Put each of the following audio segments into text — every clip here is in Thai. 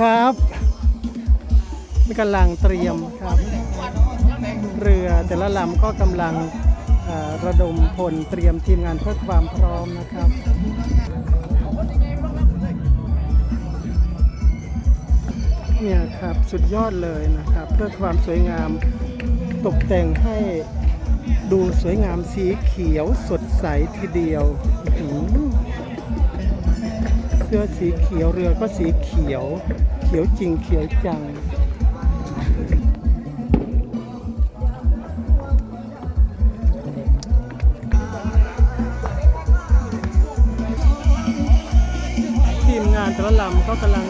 ครับกำลังเตรียมครับ เรือแต่ละลำก็กำลังระดมพลเตรียมทีมงานเพื่อความพร้อมนะครับเนี่ยครับสุดยอดเลยนะครับ เพื่อความสวยงามตกแต่งให้ดูสวยงามสีเขียวสดใสทีเดียวอื เสื้อสีเขียวเรือก็สีเขียว เขียวจริงเขียวจังทีมงานแต่ละลำก็กำลัง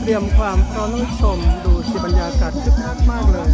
เตรียมความพร้อมนผู้ชมดูสิบรรยากาศคึกคักมากเลย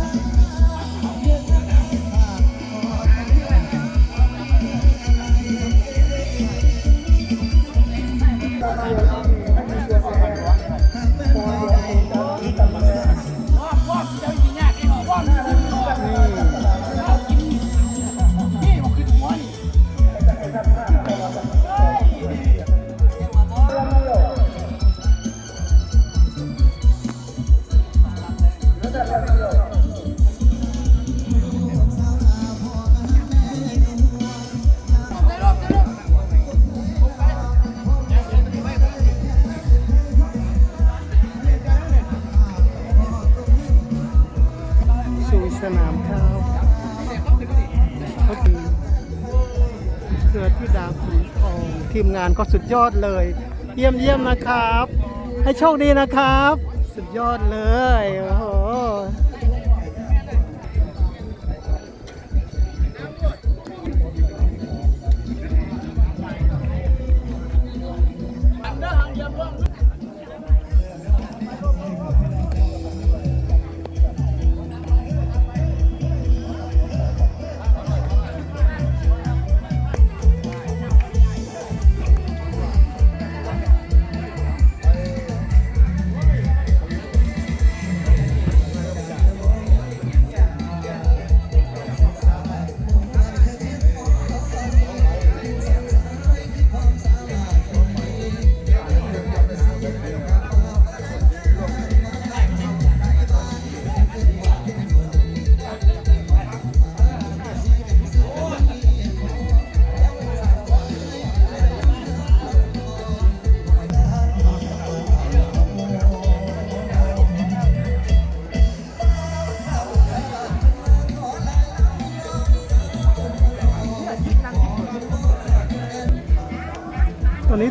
สนามข้าวก็คือเสือที่ดาวขุนทองทีมงานก็สุดยอดเลย เยี่ยมเยี่ยมนะครับ ให้โชคดีนะครับ สุดยอดเลยโอ้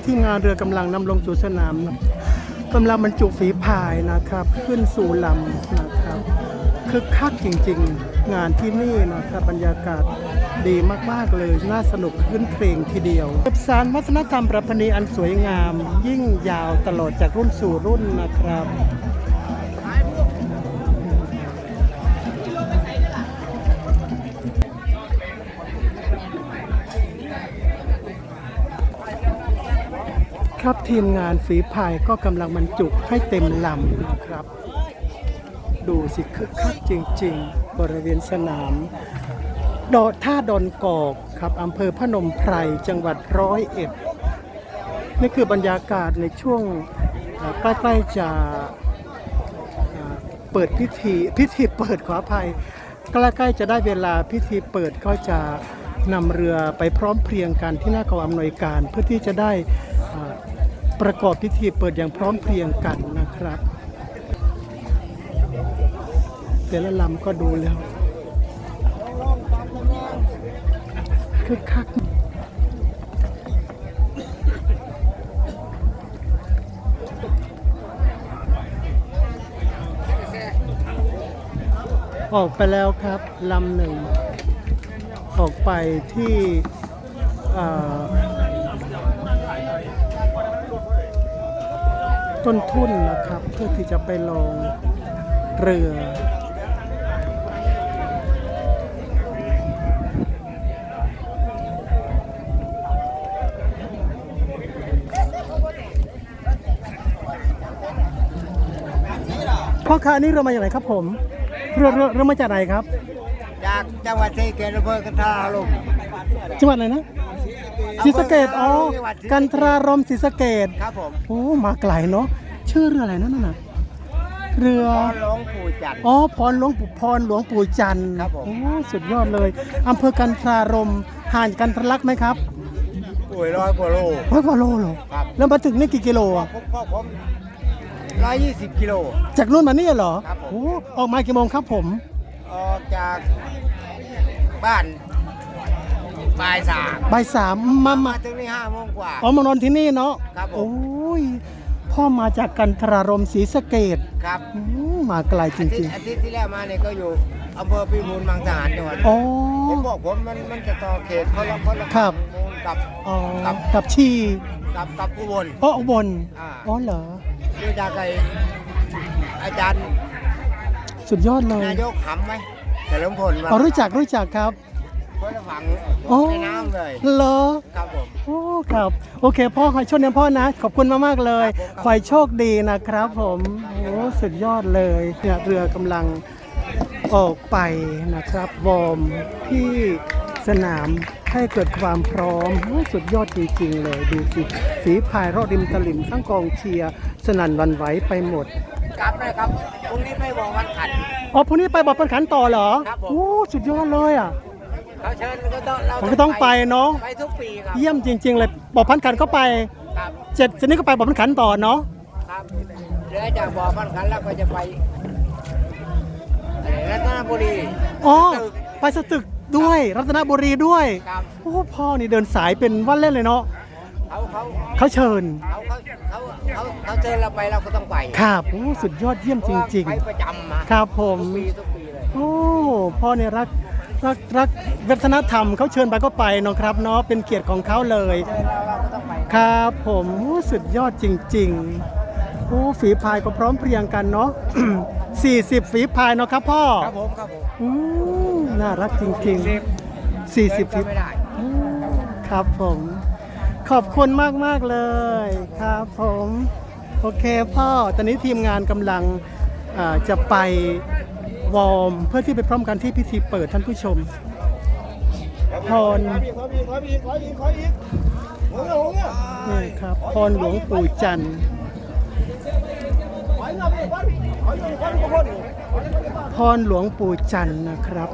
ที่งานเรือกำลังนำลงสู่สนามกำลังบรรจุฝีพายนะครับ ขึ้นสู่ลำนะครับคึกคักจริง ๆ งานที่นี่นะครับบรรยากาศดีมากๆเลยน่าสนุกขึ้นเพลงทีเดียวสืบสารวัฒนธรรมประเพณีอันสวยงาม ยิ่งยาวตลอดจากรุ่นสู่รุ่นนะครับ ครับทีมงานฝีพายก็กำลังบรรจุให้เต็มลำนะครับ ดูสิคึกคักจริง ๆ บริเวณสนามดอท่าดอนกอกครับอำเภอพนมไพรจังหวัดร้อยเอ็ดนี่คือบรรยากาศในช่วงใกล้ๆจะเปิดพิธีพิธีเปิดขออภัยใกล้ๆจะได้เวลาพิธีเปิดก็จะนำเรือไปพร้อมเพรียงกันที่หน้ากองอำนวยการ เพื่อที่จะได้ ประกอบพิธีเปิดอย่างพร้อมเพรียงกันนะครับ แต่ละลำก็ดูแล้วคึกคักออกไปแล้วครับลำหนึ่ง ออกไปที่เอ่อ ต้นทุนนะครับ เพื่อที่จะไปลงเรือพ่อค้านี่เรามาจากไหนครับผมเรือเรือเรือมาจากไหนครับ จากจังหวัดศรีสะเกษอำเภอกันทราลมจังหวัดไหนนะ ศรีสะเกดอ๋อกันทรารมศรีสะเกดครับผมโอ้มาไกลเนาะชื่อเรืออะไรนั่นน่ะเรือพรหลวงปู่จันทร์ อ๋อพรหลวงปู่พรหลวงปู่จันทร์ครับผม โอ้สุดยอดเลยอำเภอกันทรารมห่างกันทรลักษณ์ไหมครับป่วยร้อยกว่าโล ร้อยกว่าโลเหรอครับ แล้วมาถึงนี่กี่กิโลอะผมพ่อผมร้อยยี่สิบกิโล จากนู่นมานี่เหรอครับผม โอ้ออกมากี่โมงครับผม ออกจากบ้าน บ่ายสามบ่ายสามมามามาถึงนี่ห้าโมงกว่า อ๋อมานอนที่นี่เนาะครับผม โอ้ยพ่อมาจากกันทรารมศรีสะเกดครับมาไกลจอาทิตริงย์อาทิตย์ที่แล้วมาเนี่ยก็อยู่อำเภอพิบูลมังสาหารจังหวัดๆอ๋อ ผมบอกผมมันมันจะต่อเขตคนละคนละครับ มูลกับอ๋อครับกับชีกับกับอุบลอ๋ออุบลอ่า อ๋อเหรอรู้จักไอ้อาจารย์สุดยอดเลยนายกขำไหมเฉลิมพลมาอ๋อรู้จักรู้จักครับ คนละฝั่งอ๋อในน้ำเลยเหรอครับผมโอ้ครับโอเค พ่อขอโชคดีพ่อนะ ขอบคุณมากๆเลยครับผมขอให้โชคดีนะครับผมโอ้สุดยอดเลยเนี่ยเรือกำลังออกไปนะครับวอร์มที่สนามให้เกิดความพร้อมโอ้สุดยอดจริงๆเลยดูสิฝีพายรอดริมตลิ่งทั้งกองเชียร์สนั่นหวันไหวไปหมดกลับเลยครับพรุ่งนี้ไม่บอกวันขันอ๋อพรุ่งนี้ไปบอกปันขันต่อเหรอครับผมโอ้สุดยอดเลยอะ เขาเชิญก็ต้องเราผมก็ต้องไปเนาะไปทุกปีครับเยี่ยมจริง ๆ เลยบอกพันขันก็ไปครับเจ็ดเสร็จนี้ก็ไปบอกพันขันต่อเนาะครับเรือจากบ่อพันขันแล้วก็จะไปอะไรรัตนบุรีอ๋อตึกไปสตึกด้วยรัตนบุรีด้วยครับโอ้พ่อนี่เดินสายเป็นว่าเล่นเลยเนาะเขาเขาเขาเชิญเขาเขาเขาเขาเขาเชิญเราไปเราก็ต้องไปครับโอ้สุดยอดเยี่ยมจริงเพาะว่าไปประจำมาๆครับผมทุกปีทุกปีเลยโอ้พ่อเนี่ยรัก รักรักวัฒนธรรมเขาเชิญไปก็ไปเนาะครับเนาะเป็นเกียรติของเขาเลยเชิญเราเราก็ต้องไปครับผมโอ้สุดยอดจริงๆโอ้ฝีพายก็พร้อมเพรียงกันเนาะ40 ฝีพายเนาะครับพ่อครับผมครับผมอืมน่ารักจริงๆ40ก็ฝีไม่ได้อืมครับผม ขอบคุณมากมากๆเลยครับผม โอเคพ่อ ตอนนี้ทีมงานกำลังอ่าจะไป วอร์มเพื่อที่ไปพร้อมกันที่พิธีเปิดท่านผู้ชมพรหเนี่ครับพรหลวงปู่จันทร์พรหลวงปู่จันทร์นะครับ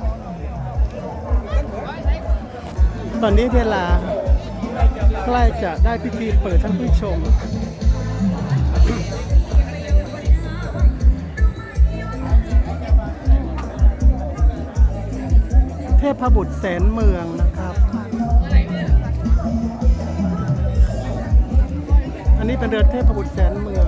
ตอนนี้เวลาใกล้จะได้พิธีเปิดท่านผู้ชม ทพบุตรแสนเมืองนะครับ อันนี้เป็นเรือเทพบุตรแสนเมือง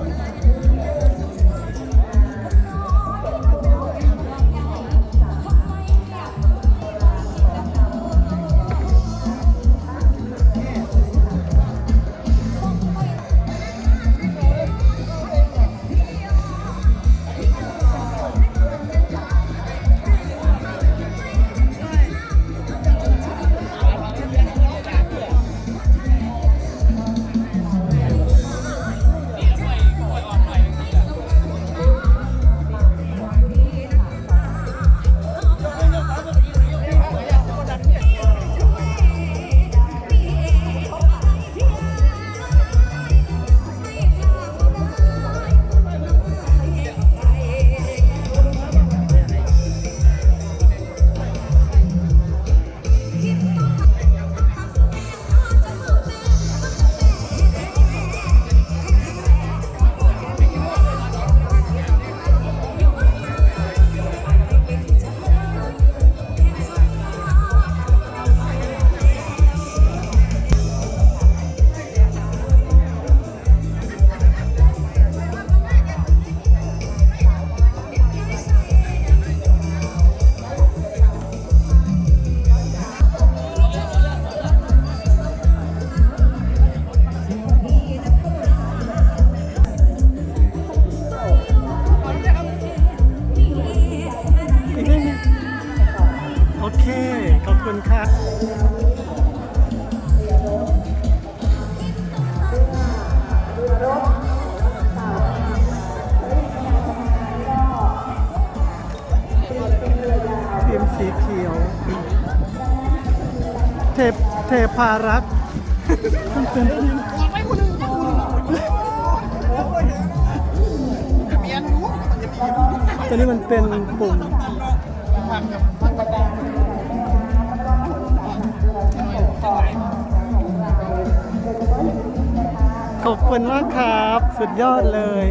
เทพารักษ์เป็นทีมตัวนี้มันเป็นปุ่มขอบคุณมากครับ สุดยอดเลย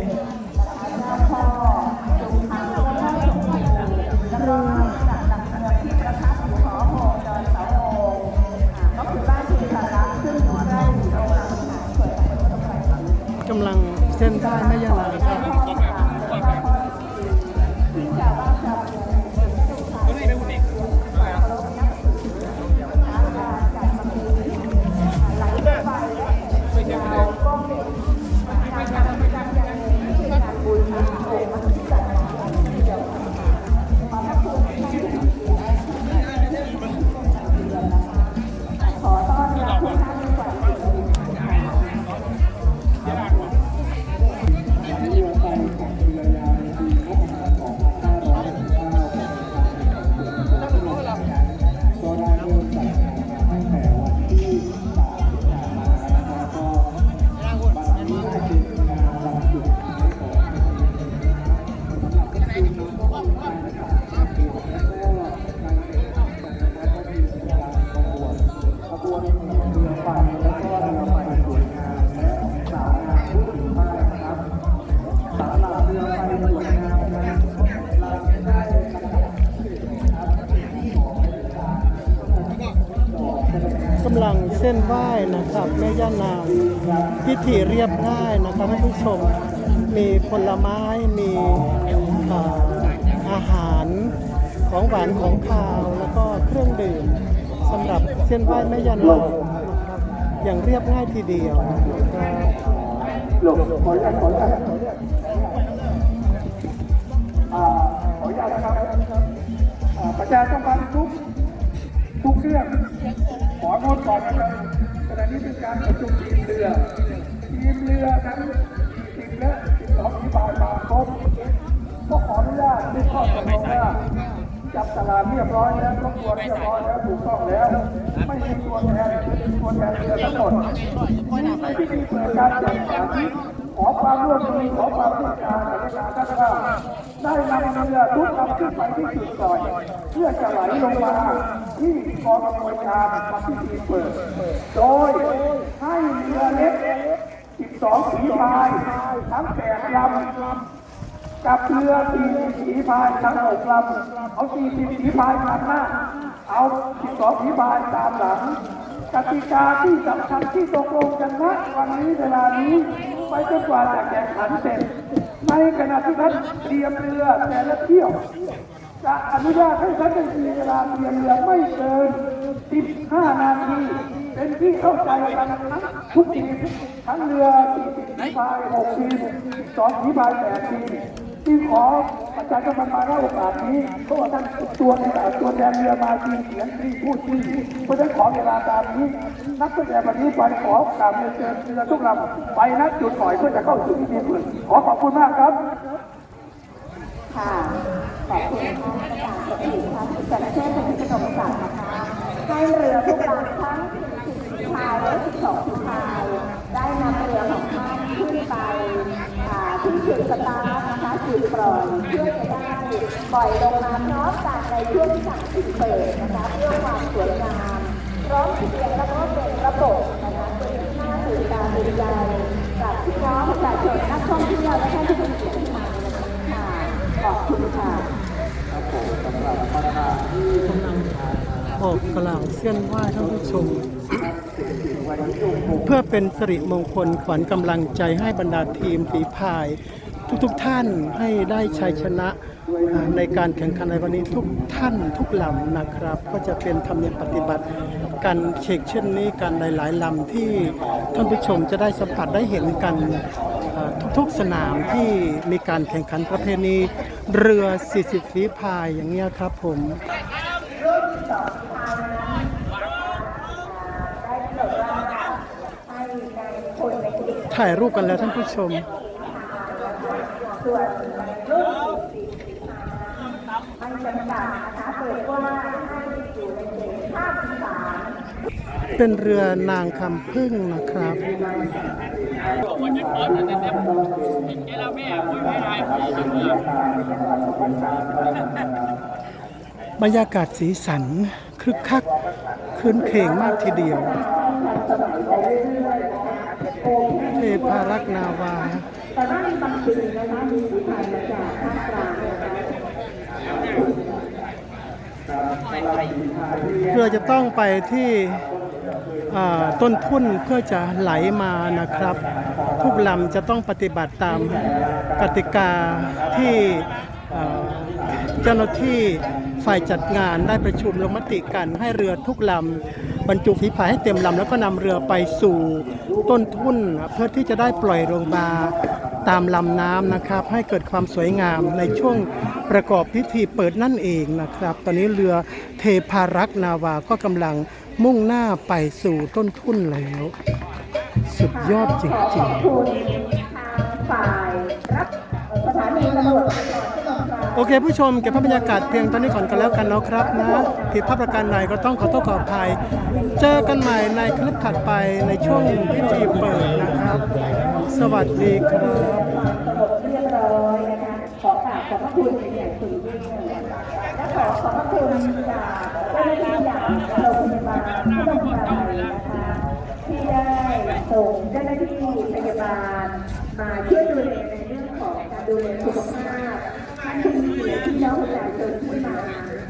ได้ไม่ยานานครับกำลังเส้นไหว้นะครับแม่ย่านางพิธีเรียบง่ายนะครับท่านผู้ชมมีผลไม้มีอาหารของหวานของคาวแล้วก็เครื่องดื่มสำหรับเส้นไหว้แม่ย่านางนะครับอย่างเรียบง่ายทีเดียวนะครับหลบขออนุญาตขออนุญาตอ่าขออนุญาตนะครับประชาสัมพันทุกทุกเครื่อง ก่อนนะครับขณะนี้เป็นการประชุมทีมเรือ ทีมเรือทั้งทีมและสิบสองที่ผ่านมาครบก็ขออนุญาตที่ข้อตกลงว่าจับตลาดเรียบร้อยแล้วรบกวนเรียบร้อยแล้วถูกต้องแล้ว ไม่มีตัวแทนตัวแทนเรือทั้งหมดในพิธีเปิดการจัดสรร ขอความร่วมมือขอความร่วมในการท่านว่าได้นำเรือทุกลำขึ้นไปที่จุดก่อนเพื่อจะไหลลงมาที่กองอำนวยการมาพิธีเปิด โดยให้เรือเล็ก 12 สีพายทั้งแปดลำกับเรือสี่สีพายทั้งหกลำเอาสี่สิบสีพายนำหน้า เอาสิบสองสีพายตามหลังกติกาที่สำคัญที่ตกลงกันณวันนี้เวลานี้ ไปจนกว่าจะแข่งขันเสร็จ ในขณะที่ท่านเตรียมเรือแต่ละเที่ยว จะอนุญาตให้ท่านมีเวลาเตรียมเรือไม่เกิน 15 นาที เป็นที่เข้าใจกันทั้งทุกทีมทั้งเรือ40ฝีพาย6ทีม2ฝีพาย8ทีมที่ขออาจารย์กำลังมาในโอกาสนี้เพราะว่าท่านตัวในตัวแทนเรือมาจริงเสียงที่พูดจริงเพราะฉะนั้นขอเวลาตามนี้ นักแสดงวันนี้ไปขอกราบเรียนเชิญเรือทุกลำไปณจุดหมายเพื่อจะเข้าสู่พิธีเปิดขอขอบคุณมากครับ ค่ะ ขอบคุณท่านประธานสถิตค่ะจัดเช่นเป็นขนมสัตว์นะคะให้เรือทุกลำทั้ง10ฝีพายและ12ฝีพายได้นำเรือของท่านขึ้นไปอ่าที่จุดสตาร์ทนะคะจุดปล่อยเพื่อจะได้ปล่อยลงมาพร้อมกันในช่วงสั่งปิดเปิดนะคะเพื่อความสวยงาม ร้อมเสียงแล้วก็เป็นระบบนะคะเป็นที่น่าตื่นตาตื่นใจกับพี่น้องประชาชนนักท่องเที่ยวและท่านผู้มีเกียรติที่มาในวันนี้ค่ะขอบคุณค่ะออกกล่าวเส้นไหว้ท่านผู้ชม เพื่อเป็นสิริมงคลขวัญกำลังใจให้บรรดาทีมฝีพาย ทุกๆทท่านให้ได้ชัยชนะในการแข่งขันในวันนี้ทุกท่านทุกหลำนะครับ ก็จะเป็นธรรมเนียมปฏิบัติ การเช็คเช่นนี้กันหลาย ๆลำที่ท่านผู้ชมจะได้สัมผัสได้เห็นกันทุกๆสนามที่มีการแข่งขันประเพณีเรือ 40 ฝีพายอย่างเงี้ยครับผมถ่ายรูปกันแล้วท่านผู้ชมส่วนรุ่น มันจำกัดนะคะเปิดกว้างให้อยู่ในเขตภาคอีสานเป็นเรือนางคำพึ่งนะครับ บรรยากาศสีสันคึกคักคืนเคงมากทีเดียว เทพารักษ์นาวาแต่ว่ามีบางปีนะคะมีผู้ชายจากภาคกลางนะคะ เรือจะต้องไปที่ต้นทุนเพื่อจะไหลมานะครับ ทุกลำจะต้องปฏิบัติตามกติกาที่เจ้าหน้าที่ฝ่ายจัดงานได้ประชุมลงมติกันให้เรือทุกลำบรรจุฝีพายให้เต็มลำแล้วก็นำเรือไปสู่ต้นทุนเพื่อที่จะได้ปล่อยลงมา ตามลำน้ำนะครับ ให้เกิดความสวยงามในช่วงประกอบพิธีเปิดนั่นเองนะครับ ตอนนี้เรือเทพารักษ์นาวาก็กำลังมุ่งหน้าไปสู่ต้นทุนแล้ว สุดยอดจขอขริองบคุณทางฝ่ายรับสถานีตำรวจภูธรที่ลงกลางๆโอเค ผู้ชมเก็บภาพบรรยากาศเพียงเท่านี้ก่อนกันแล้วกันนะครับนะผิดพลาดประการใดก็ต้องขอโทษขออภัย เจอกันใหม่ในคลิปถัดไปในช่วงพิธีเปิดนะครับ สวัสดีครับเรียบร้อยนะคะขอกราบขอบพระคุณอย่างสูงยิ่งเลยและขอขอบพระคุณจากเจ้าหน้าที่อย่างโรงพยาบาลที่ลงไปนะคะที่ได้ส่งเจ้าหน้าที่พยาบาลมาช่วยดูแลในเรื่องของการดูแลสุขภาพท่านที่พี่น้องประชาชนที่มา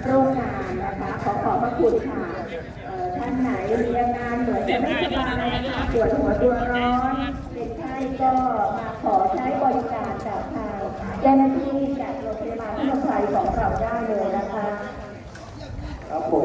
ร่วมงานนะคะขอขอบพระคุณค่ะเอ่อท่านไหนมีอาการเหมือนจะไม่สบายปวดหัวตัวร้อน ก็มาขอใช้บริการจากทางเจ้าหน้าที่จากโรงพยาบาลที่ลงไปของเราได้เลยนะคะ ครับผม